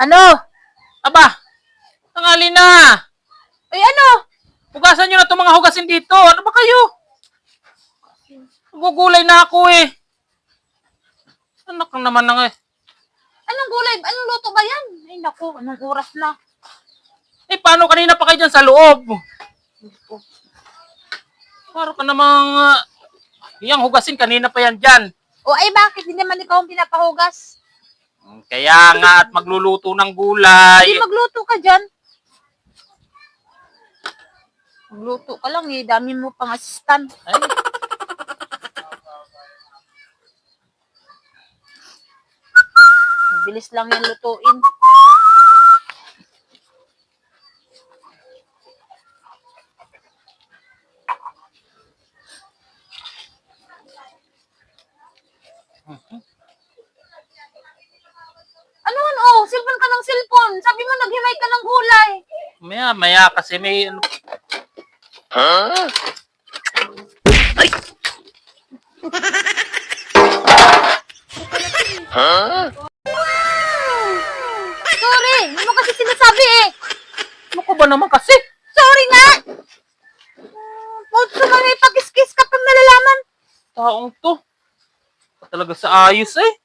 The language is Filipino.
Ano? Aba, tangali na. Ay, ano? Hugasan nyo na itong mga hugasin dito. Ano ba kayo? Gugulay na ako eh. Anak naman na nga eh. Anong gulay? Anong luto ba yan? Ay, naku, anong oras na? Eh, paano kanina pa kayo dyan sa loob? Parang ka namang... Uh, iyang hugasin kanina pa yan dyan. O ay, bakit? Hindi naman ikaw ang pinapahugas. Hmm, Kaya nga at magluluto ng gulay. Hindi magluto ka dyan. Magluto ka lang eh. Dami mo pang assistant. Ay, Mabilis lang yan lutuin. Ano Cellphone ka ng cellphone. Sabi mo naghimay ka ng gulay. maya, maya kasi may... Ano, Sorry, hindi mo kasi sinasabi eh. ano ko ba naman kasi? Sorry nga. Putso na may pakiskis ka pang nalalaman. Taong to. Talaga sa ayos eh.